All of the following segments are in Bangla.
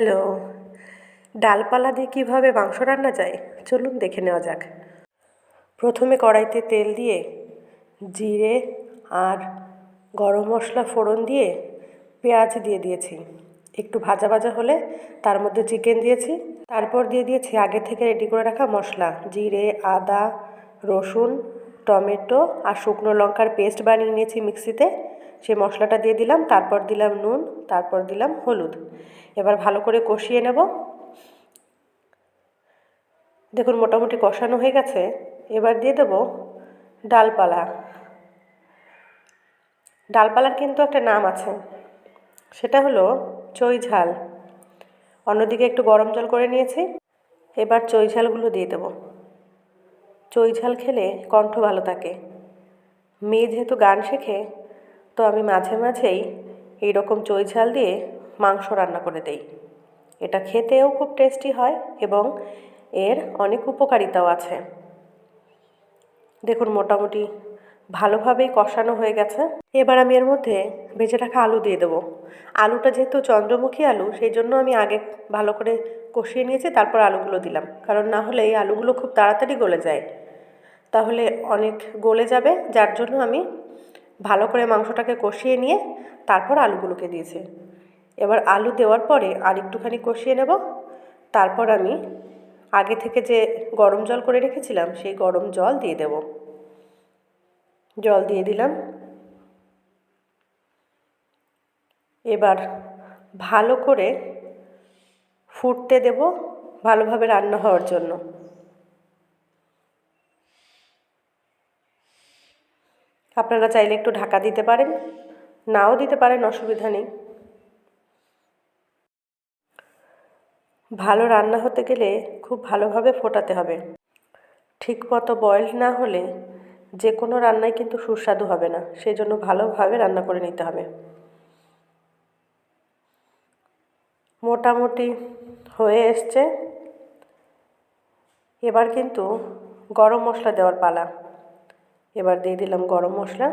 হ্যালো, ডালপালা দিয়ে কীভাবে মাংস রান্না যায়? চলুন দেখে নেওয়া যাক। প্রথমে কড়াইতে তেল দিয়ে জিরে আর গরম মশলা ফোড়ন দিয়ে পেঁয়াজ দিয়ে দিয়েছি। একটু ভাজা ভাজা হলে তার মধ্যে চিকেন দিয়েছি। তারপর দিয়ে দিয়েছি আগে থেকে রেডি করে রাখা মশলা। জিরে, আদা, রসুন, টমেটো আর শুকনো লঙ্কার পেস্ট বানিয়ে নিয়েছি মিক্সিতে সেই মশলাটা দিয়ে দিলাম, তারপর দিলাম নুন, তারপর দিলাম হলুদ। এবার ভালো করে কষিয়ে নেব। দেখুন, মোটামুটি কষানো হয়ে গেছে। এবার দিয়ে দেব ডালপালা। ডালপালার কিন্তু একটা নাম আছে। সেটা হলো চই ঝাল। অন্যদিকে একটু গরম জল করে নিয়েছি। এবার চই ঝালগুলো দিয়ে দেবো। চই ঝাল খেলে কণ্ঠ ভালো থাকে। মেয়ে যেহেতু গান শেখে তো আমি মাঝে মাঝেই এই রকম চই ঝাল দিয়ে মাংস রান্না করে দেই। এটা খেতেও খুব টেস্টি হয় এবং এর অনেক উপকারিতাও আছে। দেখুন, মোটামুটি ভালোভাবেই কষানো হয়ে গেছে। এবার আমি এর মধ্যে ভেজে রাখা আলু দিয়ে দেবো। আলুটা যেহেতু চন্দ্রমুখী আলু, সেই জন্য আমি আগে ভালো করে কষিয়ে নিয়েছি, তারপর আলুগুলো দিলাম। কারণ না হলে এই আলুগুলো খুব তাড়াতাড়ি গলে যায়। তাহলে অনেক গলে যাবে, যার জন্য আমি ভালো করে মাংসটাকে কষিয়ে নিয়ে তারপর আলুগুলোকে দিয়েছে। এবার আলু দেওয়ার পরে আর একটুখানি কষিয়ে নেব। তারপর আমি আগে থেকে যে গরম জল করে রেখেছিলাম, সেই গরম জল দিয়ে দেব। জল দিয়ে দিলাম। এবার ভালো করে ফুটতে দেব ভালোভাবে রান্না হওয়ার জন্য। আপনারা চাইলে একটু ঢাকা দিতে পারেন, নাও দিতে পারেন, অসুবিধা নেই। ভালো রান্না হতে গেলে খুব ভালোভাবে ফোটাতে হবে। ঠিক মতো বয়েল না হলে যে কোনো রান্নাই কিন্তু সুস্বাদু হবে না সেই জন্য ভালোভাবে রান্না করে নিতে হবে। মোটামুটি হয়ে এসছে। এবার কিন্তু গরম মশলা দেওয়ার পালা। এবার দিয়ে দিলাম গরম মশলা।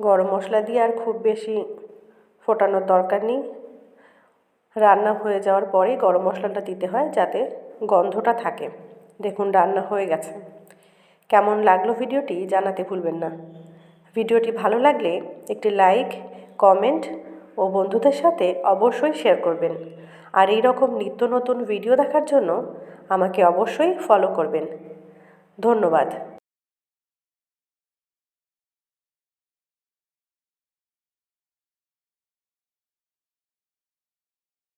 গরম মশলা দিয়ে আর খুব বেশি ফোটানোর দরকার নেই। রান্না হয়ে যাওয়ার পরেই গরম মশলাটা দিতে হয় যাতে গন্ধটা থাকে। দেখুন রান্না হয়ে গেছে। কেমন লাগল ভিডিওটি জানাতে ভুলবেন না। ভিডিওটি ভালো লাগলে একটি লাইক, কমেন্ট ও বন্ধুদের সাথে অবশ্যই শেয়ার করবেন। আর এই রকম নিত্য নতুন ভিডিও দেখার জন্য আমাকে অবশ্যই ফলো করবেন। ধন্যবাদ।